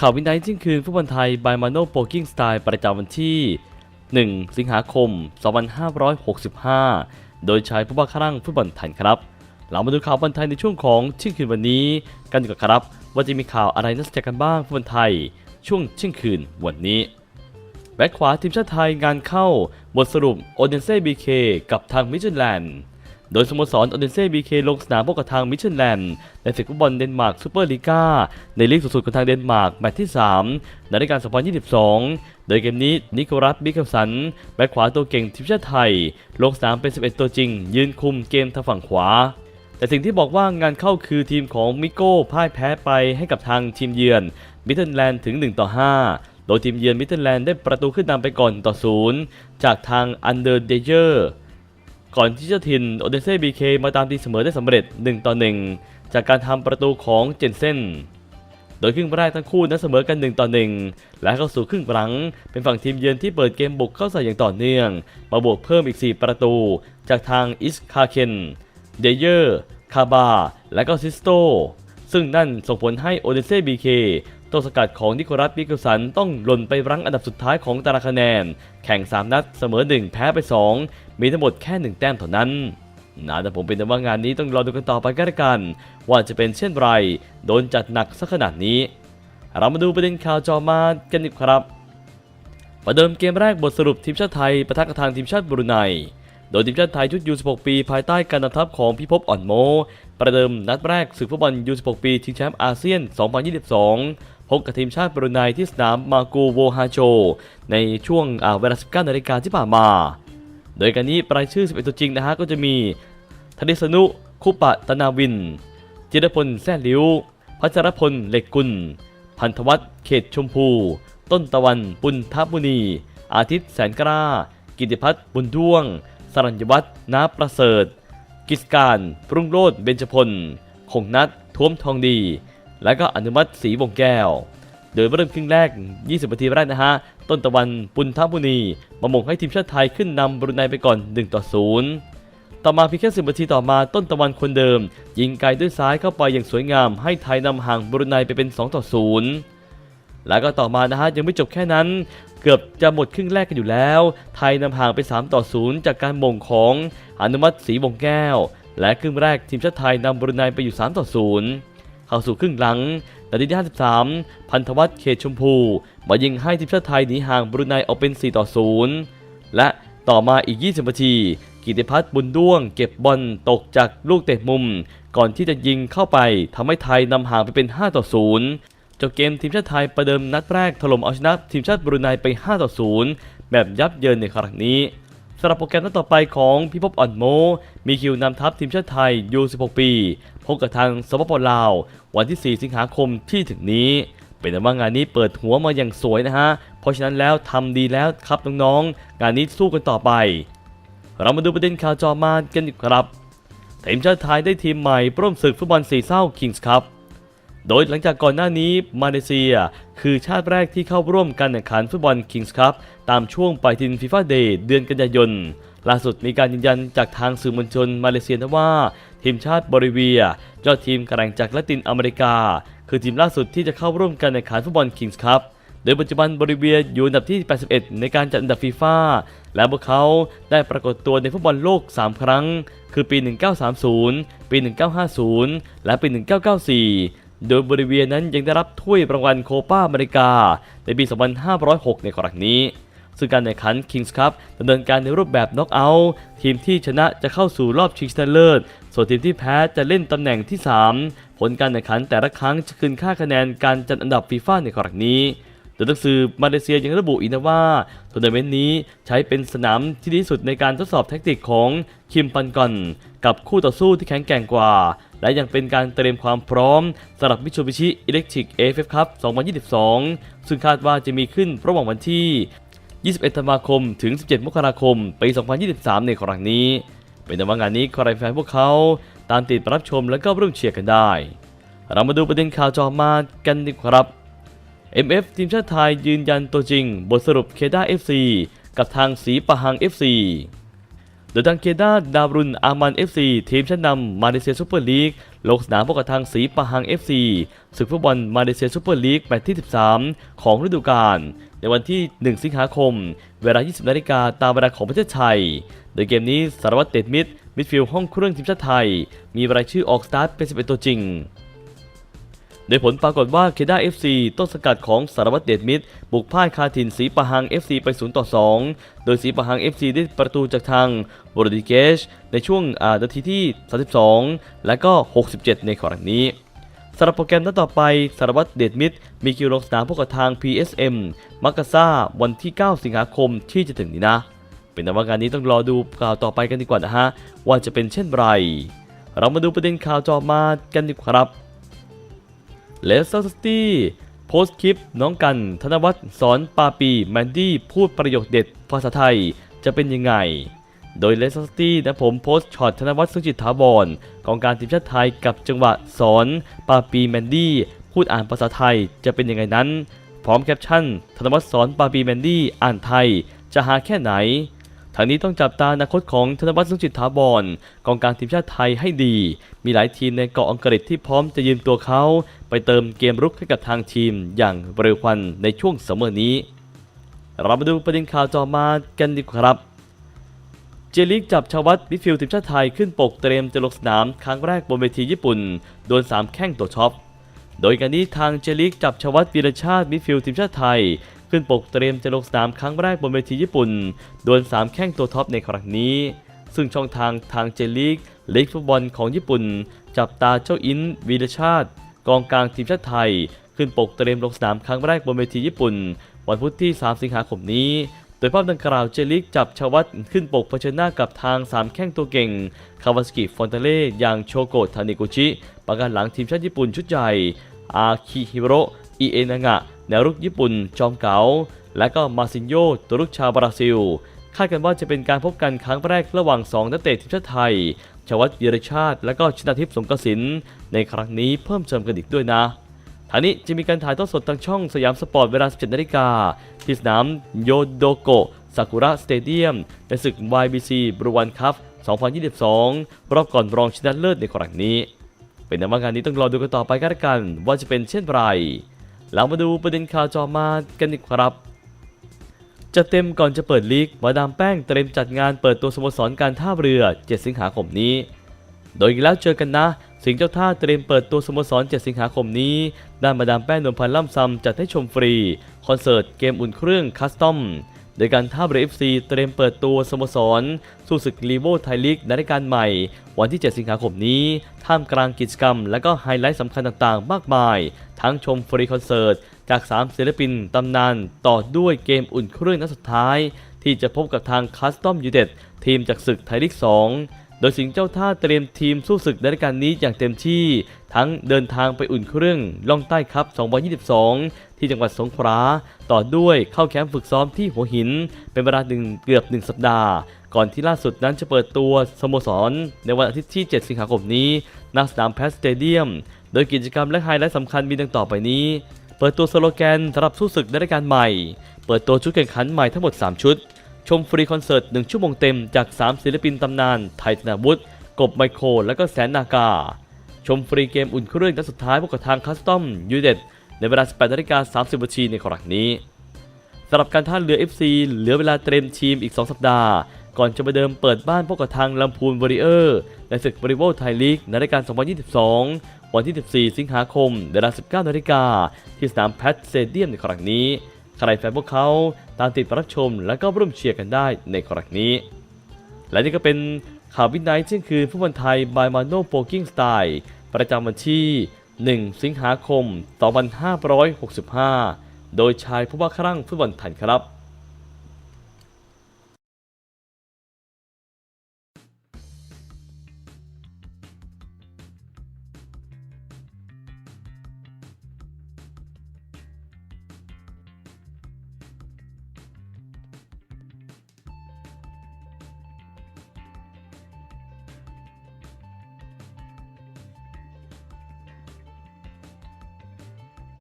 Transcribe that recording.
ข่าววินัยจิ้งคืนฟุตบอลไทยบายมาโนโปกิ้งสไตล์ประจำวันที่ 1 สิงหาคม 2565 โดยใชายผู้ว่าข้าร่างฟุตบอลไทยครับ เรามาดูข่าวบอลไทยในช่วงของเที่ยงคืนวันนี้กันดีกว่าครับ ว่าจะมีข่าวอะไรน่าสนใจกันบ้างฟุตบอลไทย ช่วงเที่ยงคืนวันนี้แบ็คขวาทีมชาติไทยงานเข้าบทสรุปโอเดนเซ่บีเคกับทางมิชชันแลนด์ โดยสโมสรโอเดนเซ่บีเคลงสนามพบกับทางมิชชันแลนด์ในศึกฟุตบอลเดนมาร์กซูเปอร์ลีกาในลีกสูงสุดของทางเดนมาร์กแมตช์ที่ 3 ในรายการ2022 โดยเกมนี้นิโคลัสบิคเคลสันแบ็คขวาตัวเก่งทีมชาติไทย ลงสนามเป็น 11 ตัวจริง ยืนคุมเกมทางฝั่งขวาแต่สิ่งที่บอกว่างานเข้าคือทีมของมิโก้พ่ายแพ้ไปให้กับทางทีมเยือนมิทเทิลแลนด์ถึง 1 ต่อ 5 โดยทีมเยือนมิทเทิลแลนด์ได้ประตูขึ้นนำไปก่อนต่อ 0 จากทางอันเดอร์เดเยอร์ ก่อนที่เจ้าถิ่นโอเดเซ่บีเคมาตามตีเสมอได้สำเร็จ 1 ต่อ 1 จากการทำประตูของเจนเซนโดยครึ่งแรกทั้งคู่นั้นเสมอกัน 1 ต่อ 1 และเข้าสู่ครึ่งหลัง เป็นฝั่งทีมเยือนที่เปิดเกมบุกเข้าใส่อย่างต่อเนื่อง มาบวกเพิ่มอีก 4 ประตู จากทางอิสคาเคนเดเยอร์คาบา และก็ซิสโต ซึ่งนั่นส่งผลให้โอเดเซ่บีเคตัวสกัดของนิโคลัสบิกสันต้องหล่นไปรั้งอันดับสุดท้ายของตารางคะแนน แข่ง 3 นัดเสมอ 1 แพ้ไป 2 มีทั้งหมดแค่1แต้มเท่านั้นนะแต่ผมเป็นแต่ว่างานนี้ต้องรอดูกันต่อไปกันละกัน ว่าจะเป็นเช่นไร โดนจัดหนักสักขนาดนี้ เรามาดูประเด็นข่าวจอมากันดีกครับ ประเดิมเกมแรกบทสรุปทีมชาติไทยประทะกับทางทีมชาติบรูไน โดยทีมชาติไทยชุดยู16 ปี ภายใต้การนำทัพของพิภพอ่อนโม ประเดิมนัดแรกศึกฟุตบอลยู16 ปีชิงแชมป์อาเซียน 2022 พบกับทีมชาติบรูไนที่สนามมากูโวฮาโจ ในช่วงเวลา 19นาฬิกาที่ผ่านมา โดยการนี้รายชื่อ 11 ตัวจริงนะฮะก็จะมีธนิสนุ คุปะตนาวิน จิรพลแซ่ลิวพัชรพลเหล็กกุล พันธวัฒน์เขตชมพู ต้นตะวันปุณทบุนีอาทิตย์แสนกล้า กิติพัฒน์บุญด้วง สรัญญวัฒน์นาประเสริฐ กิจการปรุงโรธเบญจพลคงนัดท้วมทองดี และก็อนุมัติศรีวงแก้ว โดยเริ่มครึ่งแรก 20นาทีแรกนะฮะ ต้นตะวันปุณทบุนีมาหม่งให้ทีมชาติไทยขึ้นนำบรูไนไปก่อน 1 ต่อ 0 ต่อมาเพียงแค่10นาทีต่อมาต้นตะวันคนเดิม ยิงไกลด้วยซ้ายเข้าไปอย่างสวยงาม ให้ไทยนำห่างบรูไนไปเป็น 2 ต่อ 0 แล้วก็ต่อมานะฮะยังไม่จบแค่นั้น เกือบจะหมดครึ่งแรกกันอยู่แล้ว ไทยนำห่างไป 3 ต่อ 0 จากการหม่งของอนุมัติศรีวงแก้ว และครึ่งแรกทีมชาติไทยนำบรูไนไปอยู่ 3 ต่อ 0 เข้าสู่ครึ่งหลังนาทีที่ 53 พันธวัฒน์เขตชมพูมายิงให้ทีมชาติไทยหนีห่างบรูไนออกเป็น 4 ต่อ 0 และต่อมาอีก 20 นาที กิติพัฒน์บุญด้วง เก็บบอลตกจากลูกเตะมุม ก่อนที่จะยิงเข้าไปทำให้ไทยนำห่างไปเป็น 5 ต่อ 0 จบเกมทีมชาติไทยประเดิมนัดแรกถล่มเอาชนะทีมชาติบรูไนไป 5 ต่อ 0 แบบยับเยินในครั้งนี้ สำหรับโปรแกรมนัดต่อไปของพิภพอ่อนโม มีคิวนำทัพทีมชาติไทยยู16 ปี พบกับทางสปปลาว วันที่ 4 สิงหาคมที่ถึงนี้ เป็นแต่ว่างานนี้เปิดหัวมาอย่างสวยนะฮะ เพราะฉะนั้นแล้วทำดีแล้วครับน้องๆ งานนี้สู้กันต่อไป เรามาดูประเด็นข่าวจอมากันดีกครับทีมชาติไทยได้ทีมใหม่ร่วมศึกฟุตบอลสีเศร้าคิงส์ครับ โดยหลังจากก่อนหน้านี้มาเลเซีย คือชาติแรกที่เข้าร่วมการแข่งขันฟุตบอลคิงส์ครับตามช่วงปฏิทินฟีฟ่าเดย์เดือนกันยายน ล่าสุดมีการยืนยันจากทางสื่อมวลชนมาเลเซียว่า ทีมชาติบริเวียยอดทีมแข่งจากละตินอเมริกา คือทีมล่าสุดที่จะเข้าร่วมการแข่งขันฟุตบอลคิงส์ครับโดยปัจจุบันบริเวียอยู่อันดับที่ 81 ในการจัดอันดับฟีฟ่าและพวกเขาได้ปรากฏตัวในฟุตบอลโลก 3 ครั้ง คือปี 1930 ปี 1950 และปี 1994 โดยบริเวียนั้นยังได้รับถ้วยรางวัลโคปาอเมริกา ในปี 2506 ในครั้งนี้ ซึ่งการแข่งขัน Kings Cup ดำเนินการในรูปแบบน็อกเอาท์ทีมที่ชนะจะเข้าสู่รอบชิงชนะเลิศ ส่วนทีมที่แพ้จะเล่นตำแหน่งที่ 3 ผลการแข่งขันแต่ละครั้งจะคืนค่าคะแนนการจัดอันดับฟีฟ่าในครั้งนี้โดยหนังสือมาเลเซียยังระบุอีกนะว่าทัวร์นาเมนต์นี้ใช้เป็นสนามที่ดีที่สุดในการทดสอบแท็กติกของคิมปันกอนกับคู่ต่อสู้ที่แข็งแกร่งกว่า และยังเป็นการเตรียมความพร้อมสำหรับมิ t ูบิชิอิเล็กทริกเอฟเอฟคัพ2022 ซึ่งคาดว่าจะมีขึ้นระหว่างวันที่ 21 ธันวาคม ถึง 17 มกราคม ปี 2023 ในครั้งนี้ เป็นแต่ว่างานนี้ใครแฟนพวกเขาตามติดรับชมและก็ร่วมเชียร์กันได้ เรามาดูประเด็นข่าวจอมากันดีครับ MF ทีมชาติไทยยืนยันตัวจริง บทสรุปเคด้า FC กับทางสีปะหัง FC โดยทางเคด้าดาวรุนอามัน FC ทีมชั้นนำมาเลเซียซูเปอร์ลีก ลงสนามพบกับทางสีปะหัง FC ศึกฟุตบอลมาเลเซียซูเปอร์ลีกแมตช์ที่ 13 ของฤดูกาลในวันที่ 1 สิงหาคม เวลา 20 นาฬิกาตามเวลาของประเทศไทย โดยเกมนี้สารวัตรเตดมิดมิดฟิลด์ห้องเครื่องทีมชาติไทย มีรายชื่อออกสตาร์ทเป็น 11 ตัวจริง โดยผลปรากฏว่าเคด้า FC ต้นสกัดของสารวัตรเดชมิตร บุกพ่ายคาถินสีปะหัง FC ไป0ต่อ2 โดยสีปะหัง FC ได้ประตูจากทางโบรดิเกชในช่วงนาทีที่ 32 และก็ 67 ในครั้งนี้สำหรับโปรแกรมนัดต่อไปสารวัตรเดชมิตร มีคิวลงสนามพบกับทาง PSM มักกะซ่าวันที่ 9 สิงหาคมที่จะถึงนี้นะ เป็นแต่ว่างานนี้ต้องรอดูข่าวต่อไปกันดีกว่านะฮะ ว่าจะเป็นเช่นไร เรามาดูประเด็นข่าวต่อมากันดีกว่าครับ เลสเตอร์ซิตี้โพสต์คลิปน้องกันธนวัฒน์สอนปาปีแมนดี้พูดประโยคเด็ดภาษาไทยจะเป็นยังไง โดยเลสเตอร์ซิตี้นะผมโพสต์ช็อตธนวัฒน์สุจิตถาวรกองการทีมชาติไทยกับจังหวะสอนปาปีแมนดี้พูดอ่านภาษาไทยจะเป็นยังไงนั้น พร้อมแคปชั่น ธนวัฒน์สอนปาปีแมนดี้อ่านไทยจะหาแค่ไหน ทางนี้ต้องจับตาอนาคตของธนวัฒน์สุจิตถาวรกองกลางทีมชาติไทยให้ดี มีหลายทีมในเกาะอังกฤษที่พร้อมจะยืมตัวเขา ไปเติมเกมรุกให้กับทางทีมอย่างเร็วควันในช่วงเสมอนี้ เรามาดูประเด็นข่าวต่อมากันดีกว่าครับเจลิกจับชาวัตมิดฟิลด์ทีมชาติไทยขึ้นปกเตรียมจะลงสนามครั้งแรกบนเวทีญี่ปุ่น โดน 3 แข้งตัวช็อป โดยการนี้ทางเจลิกจับชวัตวีรชาติมิดฟิลด์ทีมชาติไทย ขึ้นปกเตรียมจะลงสนามครั้งแรกบนเวทีญี่ปุ่น โดน 3 แข้งตัวท็อปในครั้งนี้ ซึ่งช่องทางทางเจลิกลีกฟุตบอลของญี่ปุ่น จับตาเจ้าอินวีรชาติ กองกลางทีมชาติไทย ขึ้นปกเตรียมลงสนามครั้งแรกบนเวทีญี่ปุ่น วันพุธที่ 3 สิงหาคมนี้โดยภาพดังกล่าวเจลิกจับชวัตขึ้นปกเผชิญหน้ากับทาง 3 แข้งตัวเก่ง คาวาสกิฟอนเตเล่อย่างโชโกะทานิกุชิประกันหลังทีมชาติญี่ปุ่นชุดใหญ่อาคิฮิโรอิเอนางะ แนวรุกญี่ปุ่นจอมเก๋าและก็มาซินโยตัวรุกชาวบราซิล คาดกันว่าจะเป็นการพบกันครั้งแรกระหว่าง 2 นักเตะทีมชาติไทย ชวัตวีรชาติ และก็ชนาทิพย์สงกสินในครั้งนี้เพิ่มเติมกันอีกด้วยนะทางนี้จะมีการถ่ายทอดสดทางช่องสยามสปอร์ตเวลา 17นาฬิกาที่สนามโยโดโกะซากุระสเตเดียมในศึก YBC บรูวันคัพ2022 รอบก่อนรองชนะเลิศในครั้งนี้ เป็นแต่ว่างานนี้ต้องรอดูกันต่อไปกันละกันว่าจะเป็นเช่นไร เรามาดูประเด็นข่าวจอมากันอีกครับ จะเต็มก่อนจะเปิดลีกมาดามแป้งเตรียมจัดงานเปิดตัวสโมสรการท่าเรือ 7 สิงหาคมนี้ โดยอีกแล้วเจอกันนะ สิงเจ้าท่าเตรียมเปิดตัวสโมสร 7 สิงหาคมนี้ด้านมาดามแป้งนวลพันธ์ล่ำซำจัดให้ชมฟรี คอนเสิร์ตเกมอุ่นเครื่องคัสตอม โดยการท่าเรือ FC เตรียมเปิดตัวสโมสร สู้ศึกลีโวไทยลีกในรายการใหม่ วันที่ 7 สิงหาคมนี้ ท่ามกลางกิจกรรม และก็ไฮไลท์สำคัญต่างๆ มากมาย ทั้งชมฟรีคอนเสิร์ต จาก 3 ศิลปินตำนานต่อด้วยเกมอุ่นเครื่องนัดสุดท้าย ที่จะพบกับทางคัสตอมยูเต็ดทีมจากศึกไทยลีก 2 ดยสิงห์เจ้าท่าเตรียมทีมสู้ศึกในรายการนี้อย่างเต็มที่ ทั้งเดินทางไปอุ่นเครื่องล่องใต้ครับ 2022 ที่จังหวัดสงขลาต่อด้วยเข้าแคมป์ฝึกซ้อมที่หัวหิน เป็นเวลาหนึ่งเกือบ 1 สัปดาห์ ก่อนที่ล่าสุดนั้นจะเปิดตัวสโมสร ในวันอาทิตย์ที่ 7 สิงหาคมนี้ณสนามแพสสเตเดียม โดยกิจกรรมและไฮไลท์สำคัญมีดังต่อไปนี้ เปิดตัวสโลแกนสำหรับสู้ศึกในรายการใหม่ เปิดตัวชุดแข่งขันใหม่ทั้งหมด 3 ชุด ชมฟรีคอนเสิร์ต 1 ชั่วโมงเต็มจาก 3 ศิลปินตำนาน ไทยธนาวุฒิกบไมโคร และก็แสนนากา ชมฟรีเกมอุ่นเครื่องนัดสุดท้ายพบกับทางคัสตอมยูเดตในเวลา 18นาฬิกา30นาทีในครั้งนี้สำหรับการท่าเรือ FC เหลือเวลาเตรียมทีมอีก 2 สัปดาห์ ก่อนจะไปเดิมเปิดบ้านพบกับทางลำพูนวอริเออร์ในศึกบริโภคไทยลีกในรายการ 2022 วันที่ 14 สิงหาคม เวลา 19นาฬิกาที่สนามแพทเตเดียมในครั้งนี้ ใครแฟนพวกเขาตามติดรับชมและก็ร่วมเชียร์กันได้ในครั้งนี้ และนี่ก็เป็นข่าววินัยเช่นคืนฟุตบอลไทยบายมาโนโปกิ้งสไตล์ประจำวันที่ 1 สิงหาคม 2565 โดยชายผู้ว่าครั่งฟุตบอลไทยครับ